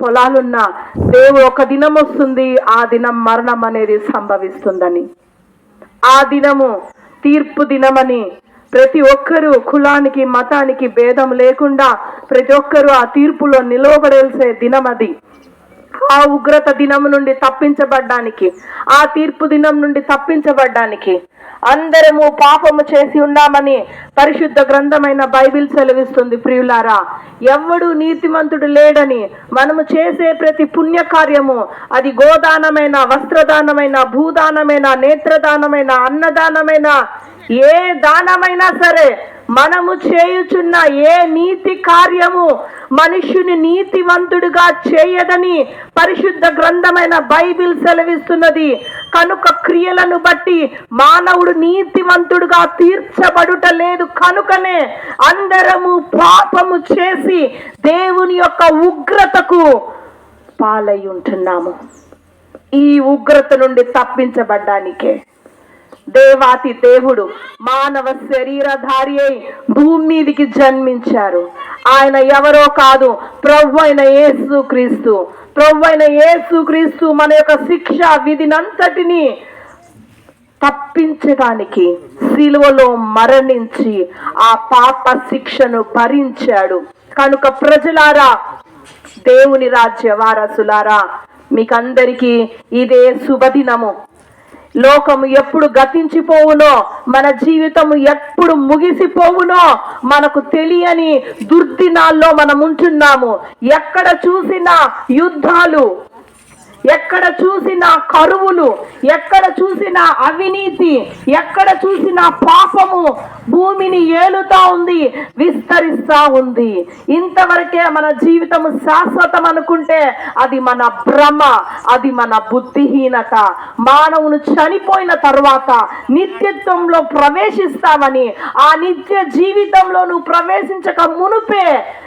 పొలాలున్నా దేవుడు ఒక దినం వస్తుంది ఆ దినం మరణం అనేది సంభవిస్తుందని. ఆ దినము తీర్పు దినమని ప్రతి ఒక్కరూ కులానికి మతానికి భేదం లేకుండా ప్రతి ఒక్కరూ ఆ తీర్పులో నిలవబడాల్సే దినం అది. ఆ ఉగ్రత దినం నుండి తప్పించబడ్డానికి ఆ తీర్పు దినం నుండి తప్పించబడ్డానికి అందరము పాపము చేసి ఉన్నామని పరిశుద్ధ గ్రంథమైన బైబిల్ సెలవిస్తుంది ప్రియులారా. ఎవడు నీతిమంతుడు లేడని మనము చేసే ప్రతి పుణ్యకార్యము అది గోదానమైన వస్త్రదానమైన భూదానమైన నేత్రదానమైన అన్నదానమైన ఏ దానమైనా సరే మనము చేయుచున్న ఏ నీతి కార్యము మనుష్యుని నీతివంతుడుగా చేయదని పరిశుద్ధ గ్రంథమైన బైబిల్ సెలవిస్తున్నది. కనుక క్రియలను బట్టి మానవుడు నీతివంతుడుగా తీర్చబడుట లేదు కనుకనే అందరము పాపము చేసి దేవుని యొక్క ఉగ్రతకు పాలై ఉంటున్నాము. ఈ ఉగ్రత నుండి తప్పించబడ్డానికే. దేవాతి దేవుడు మానవ శరీరధారి అయి భూమి మీదికి జన్మించారు. ఆయన ఎవరో కాదు ప్రభు అయిన యేసు క్రీస్తు. ప్రభు అయిన యేసు క్రీస్తు మన యొక్క శిక్ష విధినంతటిని తప్పించడానికి సిలువలో మరణించి ఆ పాప శిక్షను భరించాడు. కనుక ప్రజలారా దేవుని రాజ్య వారసులారా మీకందరికీ ఇదే శుభదినము. లోకము ఎప్పుడు గతించిపోవునో మన జీవితము ఎప్పుడు ముగిసిపోవునో మనకు తెలియని దుర్దినాల్లో మనం ఉంటున్నాము ఎక్కడ చూసినా యుద్ధాలు ఎక్కడ చూసినా కరువులు ఎక్కడ చూసినా అవినీతి ఎక్కడ చూసినా పాపము భూమిని ఏలుతా ఉంది విస్తరిస్తా ఉంది. ఇంతవరకే మన జీవితము శాశ్వతం అనుకుంటే అది మన భ్రమ అది మన బుద్ధిహీనత. మానవును చనిపోయిన తర్వాత నిత్యత్వంలో ప్రవేశిస్తామని ఆ నిత్య జీవితంలో నువ్వు ప్రవేశించక మునుపే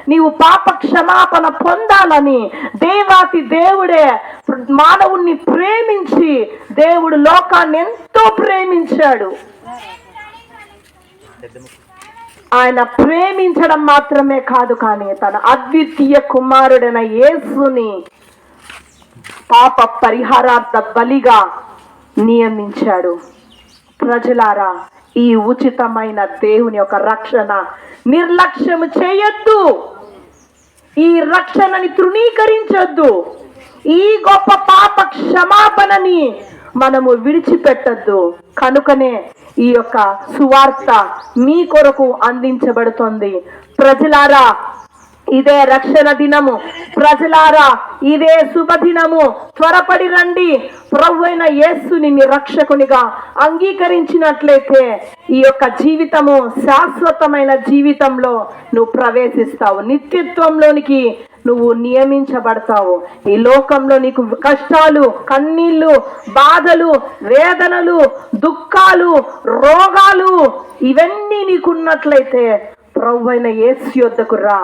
నీవు పాప క్షమాపణ పొందాలని దేవాతి దేవుడే మానవుణ్ణి ప్రేమించి దేవుడు లోకాన్ని ఎంతో ప్రేమించాడు. ఆయన ప్రేమించడం మాత్రమే కాదు కానీ తన అద్వితీయ కుమారుడైన యేసుని పాప పరిహారార్థ బలిగా నియమించాడు. ప్రజలారా ఈ ఉచితమైన దేవుని యొక్క రక్షణ నిర్లక్ష్యము చేయొద్దు. ఈ రక్షణని తృణీకరించొద్దు. ఈ గొప్ప పాప క్షమాపణని మనము విడిచిపెట్టద్దు. కనుకనే ఈ యొక్క సువార్త మీ కొరకు అందించబడుతుంది. ప్రజలారా ఇదే రక్షణ దినము. ప్రజలారా ఇదే శుభదినము త్వరపడి రండి. ప్రభు అయిన యేసుని మీ రక్షకునిగా అంగీకరించినట్లయితే ఈ యొక్క జీవితము శాశ్వతమైన జీవితంలో నువ్వు ప్రవేశిస్తావు. నిత్యత్వంలోనికి నువ్వు నియమించబడతావు. ఈ లోకంలో నీకు కష్టాలు కన్నీళ్ళు బాధలు వేదనలు దుఃఖాలు రోగాలు ఇవన్నీ నీకున్నట్లయితే ప్రభు అయిన యేసు యొద్దకు రా.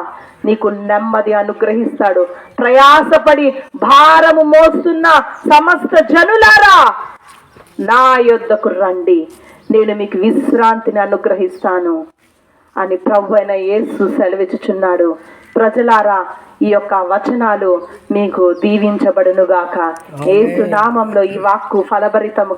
నీకు నెమ్మది అనుగ్రహిస్తాడు. ప్రయాసపడి భారము మోస్తున్న సమస్త జనులారా నా యొద్దకు రండి. నేను మీకు విశ్రాంతిని అనుగ్రహిస్తాను అని ప్రభు అయిన యేసు సెలవిచ్చుచున్నాడు. ప్రజలారా ఈ యొక్క వచనాలు మీకు దీవించబడునుగాక. యేసు నామంలో ఈ వాక్కు ఫలభరితముగా